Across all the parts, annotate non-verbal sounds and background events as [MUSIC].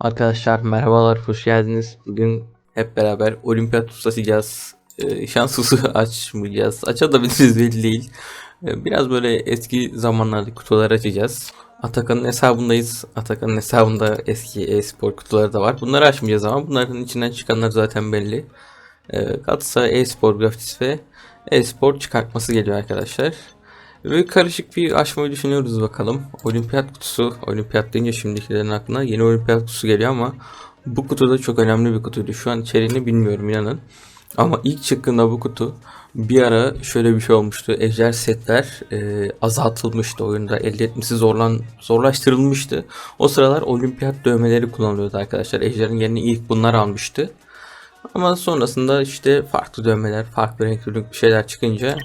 Arkadaşlar merhabalar, hoş geldiniz. Bugün hep beraber olimpiyat tutacağız. Ee, şanssızı [LAUGHS] açmayacağız. Açabiliriz belli değil. Ee, biraz böyle eski zamanlarda kutular açacağız. Atakan'ın hesabındayız. Atakan'ın hesabında eski e-spor kutuları da var. Bunları açmayacağız ama bunların içinden çıkanlar zaten belli. Ee, Galatasaray e-spor grafisi ve e-spor çıkartması geliyor arkadaşlar. Böyle karışık bir açmayı düşünüyoruz bakalım. Olimpiyat kutusu, olimpiyat deyince şimdikilerin aklına yeni olimpiyat kutusu geliyor ama bu kutu da çok önemli bir kutuydu. Şu an içeriğini bilmiyorum inanın. Ama ilk çıktığında bu kutu bir ara şöyle bir şey olmuştu. Ejder setler e, azaltılmıştı oyunda. Elde etmesi zorlan, zorlaştırılmıştı. O sıralar olimpiyat dövmeleri kullanılıyordu arkadaşlar. Ejder'in yerine ilk bunlar almıştı. Ama sonrasında işte farklı dövmeler, farklı renkli bir şeyler çıkınca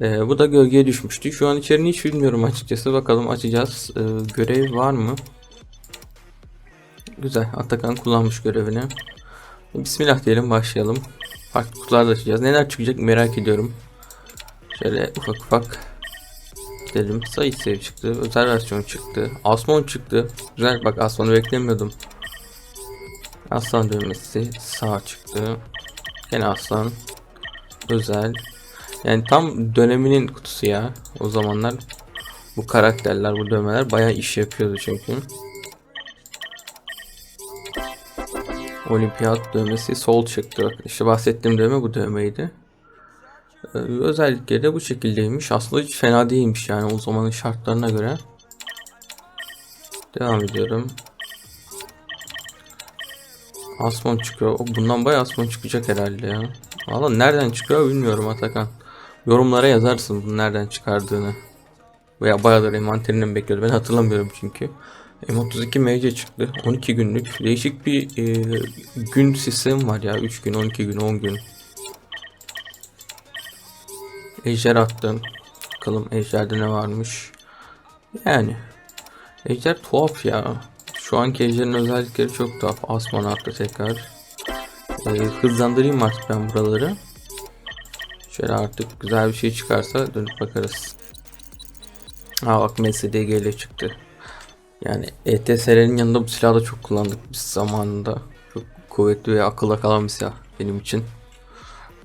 ee, bu da gölgeye düşmüştü. Şu an içeriğini hiç bilmiyorum açıkçası. Bakalım açacağız. Ee, görev var mı? Güzel. Atakan kullanmış görevini. Bismillah diyelim başlayalım. Farklı kutular da açacağız. Neler çıkacak merak ediyorum. Şöyle ufak ufak gidelim. Sayı sev çıktı. Özel versiyon çıktı. Asmon çıktı. Güzel bak Asmon'u beklemiyordum. Aslan dövmesi sağ çıktı. Gene aslan. Özel. Yani tam döneminin kutusu ya. O zamanlar bu karakterler, bu dövmeler bayağı iş yapıyordu çünkü. Olimpiyat dövmesi sol çıktı. İşte bahsettiğim dövme bu dövmeydi. Ee, özellikleri de bu şekildeymiş. Aslında hiç fena değilmiş yani o zamanın şartlarına göre. Devam ediyorum. Asmon çıkıyor. O, bundan bayağı asmon çıkacak herhalde ya. Valla nereden çıkıyor bilmiyorum Atakan. Yorumlara yazarsın bunu nereden çıkardığını. Veya bayağıdır envanterinden mi bekliyordu ben hatırlamıyorum çünkü. M32 MC çıktı. 12 günlük. Değişik bir e, gün sistemi var ya. 3 gün, 12 gün, 10 gün. Ejder attım. Bakalım Ejder'de ne varmış. Yani. Ejder tuhaf ya. Şu anki Ejder'in özellikleri çok tuhaf. Asman attı tekrar. E, hızlandırayım artık ben buraları. Şöyle artık güzel bir şey çıkarsa dönüp bakarız. Ha bak MSDG ile çıktı. Yani ETSR'nin yanında bu silahı da çok kullandık biz zamanında. Çok kuvvetli ve akılda kalan bir silah benim için.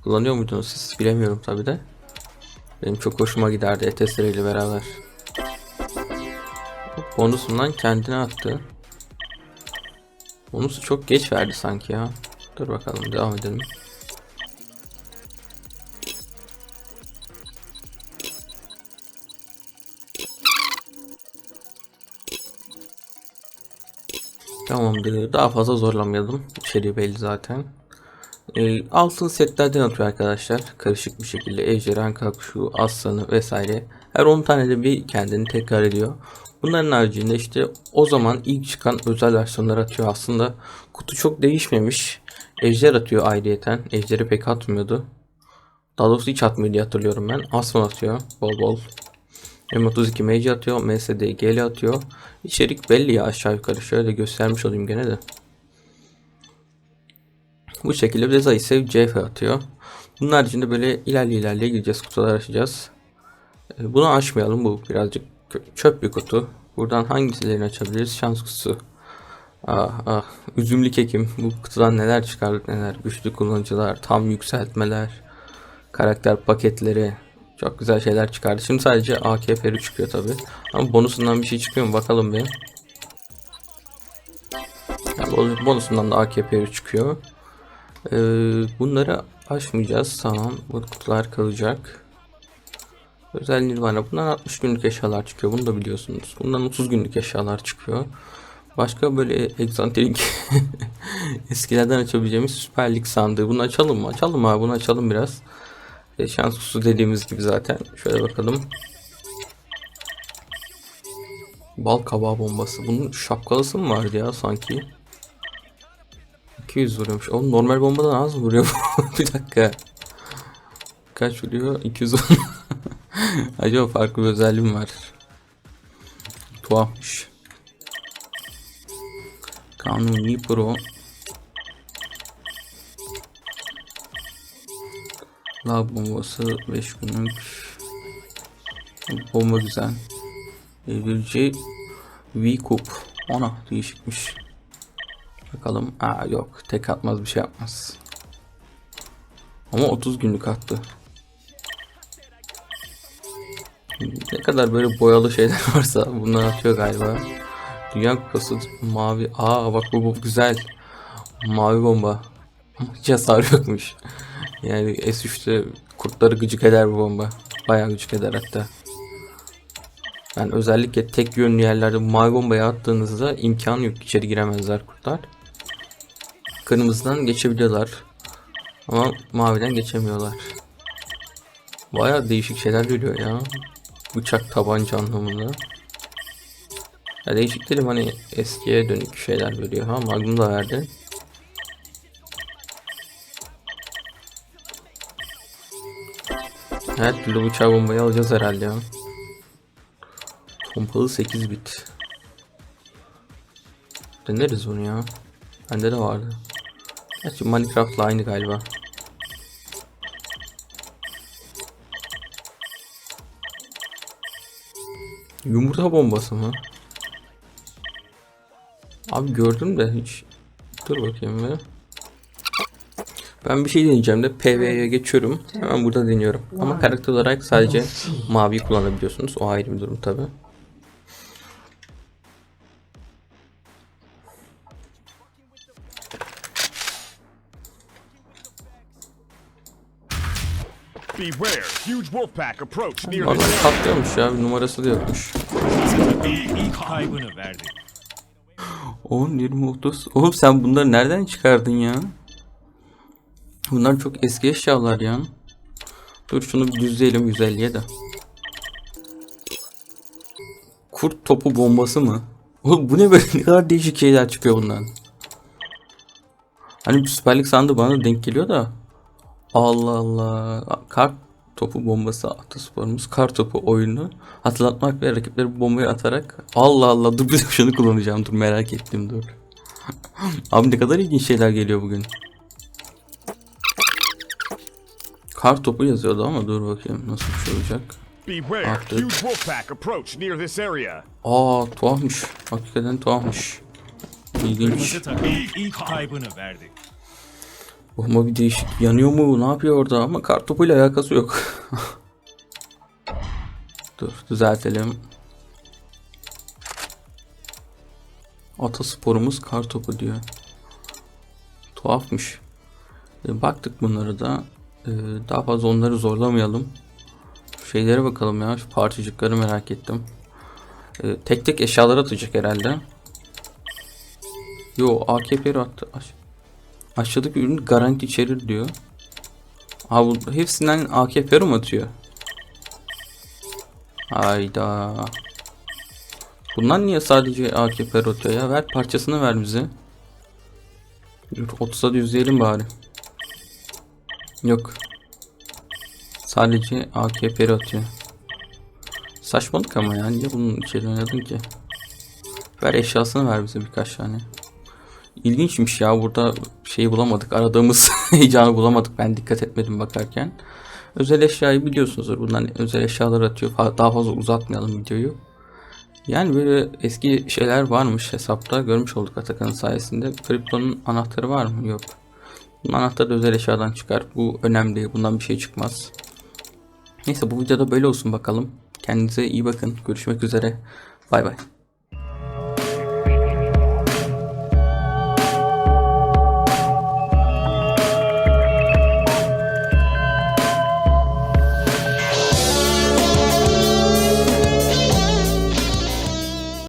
Kullanıyor muydunuz siz bilemiyorum tabi de. Benim çok hoşuma giderdi ETSR ile beraber. Bonusundan kendine attı. Bonusu çok geç verdi sanki ya. Dur bakalım devam edelim. Tamamdır. Daha fazla zorlamayalım. İçeriği belli zaten. E, altın setlerden atıyor arkadaşlar. Karışık bir şekilde. Ejderhan, kakuşu, aslanı vesaire. Her 10 tane de bir kendini tekrar ediyor. Bunların haricinde işte o zaman ilk çıkan özel versiyonlar atıyor. Aslında kutu çok değişmemiş. Ejder atıyor ayrıyeten. Ejder'i pek atmıyordu. Daha doğrusu hiç atmıyor diye hatırlıyorum ben. Aslan atıyor bol bol. M32 Mage atıyor. MSD GL atıyor. İçerik belli ya aşağı yukarı. Şöyle göstermiş olayım gene de. Bu şekilde bir de Zaysev CF atıyor. Bunun haricinde böyle ilerle ilerle gideceğiz. Kutular açacağız. Ee, bunu açmayalım. Bu birazcık çöp bir kutu. Buradan hangisilerini açabiliriz? Şans kutusu. Ah ah. Üzümlü kekim. Bu kutudan neler çıkardık neler. Güçlü kullanıcılar. Tam yükseltmeler. Karakter paketleri. Çok güzel şeyler çıkardı. Şimdi sadece AKP'li çıkıyor tabi. Ama bonusundan bir şey çıkıyor mu bakalım bir. Yani bonusundan da AKP'li çıkıyor. Ee, bunları açmayacağız. Tamam. Bu kutular kalacak. Özel Nirvana. Bundan 60 günlük eşyalar çıkıyor. Bunu da biliyorsunuz. Bundan 30 günlük eşyalar çıkıyor. Başka böyle egzantrik [LAUGHS] eskilerden açabileceğimiz Süper Lig sandığı. Bunu açalım mı? Açalım abi. Bunu açalım biraz. E, şans kutusu dediğimiz gibi zaten. Şöyle bakalım. Bal kabağı bombası. Bunun şapkalısı mı vardı ya sanki? 200 vuruyormuş. Oğlum normal bombadan az vuruyor. [LAUGHS] bir dakika. Kaç vuruyor? 200 [LAUGHS] Acaba farklı bir özelliğim var. Tuhafmış. Kanuni Pro Lav bombası 5 günlük. Bomba güzel. Evrilci V Cup. Ona değişikmiş. Bakalım. Aa yok. Tek atmaz bir şey yapmaz. Ama 30 günlük attı. Ne kadar böyle boyalı şeyler [LAUGHS] varsa bunlar atıyor galiba. Dünya kupası mavi. Aa bak bu, bu güzel. Mavi bomba. Hiç hasar yokmuş. Yani S3'te kurtları gıcık eder bu bomba. Bayağı gıcık eder hatta. Yani özellikle tek yönlü yerlerde mavi bombayı attığınızda imkan yok içeri giremezler kurtlar. Kırmızıdan geçebiliyorlar. Ama maviden geçemiyorlar. Bayağı değişik şeyler veriyor ya. Bıçak tabanca anlamında. Ya değişik dedim hani eskiye dönük şeyler veriyor. Ha Magnum da verdi. Her türlü bıçağı bombayı alacağız herhalde ya. Pompalı 8 bit. Deneriz bunu ya. Bende de vardı. Gerçi Minecraft'la aynı galiba. Yumurta bombası mı? Abi gördüm de hiç. Dur bakayım bir. Ben bir şey deneyeceğim de PvE'ye geçiyorum. Hemen burada deniyorum. Ama karakter olarak sadece maviyi kullanabiliyorsunuz. O ayrı bir durum tabi. Beware, huge wolf pack approach near Vallahi the patlıyormuş ya. Bir numarası da yokmuş. ilk kaybını verdi. 10, 20, 30. Oğlum sen bunları nereden çıkardın ya? Bunlar çok eski eşyalar ya. Dur şunu bir düzleyelim 150'ye de. Kurt topu bombası mı? Oğlum bu ne böyle ne kadar değişik şeyler çıkıyor bundan. Hani süperlik sandı bana denk geliyor da. Allah Allah. Kart topu bombası atasporumuz. Kart topu oyunu. Hatırlatmak ve rakipleri bombayı atarak. Allah Allah dur bir şunu kullanacağım dur merak ettim dur. [LAUGHS] Abi ne kadar ilginç şeyler geliyor bugün. Kart topu yazıyordu ama dur bakayım nasıl bir şey olacak. Beware, Artık. huge wolf pack approach near this area. Aa tuhafmış. Hakikaten tuhafmış. İlginç. İlk kaybını verdi. Ama bir değişik yanıyor mu? Ne yapıyor orada? Ama kart topuyla alakası yok. [LAUGHS] Dur düzeltelim. Atasporumuz kar topu diyor. Tuhafmış. E, baktık bunları da. E, daha fazla onları zorlamayalım. Şeylere bakalım ya. Şu parçacıkları merak ettim. E, tek tek eşyalar atacak herhalde. Yo AKP'leri attı. Aş- Aşağıdaki ürün garanti içerir diyor. Abi bu hepsinden AKP mi atıyor? Hayda. Bundan niye sadece AKP atıyor ya? Ver parçasını ver bize. Dur 30'a düzleyelim bari. Yok. Sadece AKP atıyor. Saçmalık ama ya. Niye bunun içeri oynadın ki? Ver eşyasını ver bize birkaç tane. İlginçmiş ya burada şeyi bulamadık. Aradığımız [LAUGHS] heyecanı bulamadık. Ben dikkat etmedim bakarken. Özel eşyayı biliyorsunuzdur. Bundan özel eşyalar atıyor. Daha fazla uzatmayalım videoyu. Yani böyle eski şeyler varmış hesapta. Görmüş olduk Atakan'ın sayesinde. Kriptonun anahtarı var mı? Yok. Bunun anahtarı özel eşyadan çıkar. Bu önemli. Bundan bir şey çıkmaz. Neyse bu videoda böyle olsun bakalım. Kendinize iyi bakın. Görüşmek üzere. Bay bay.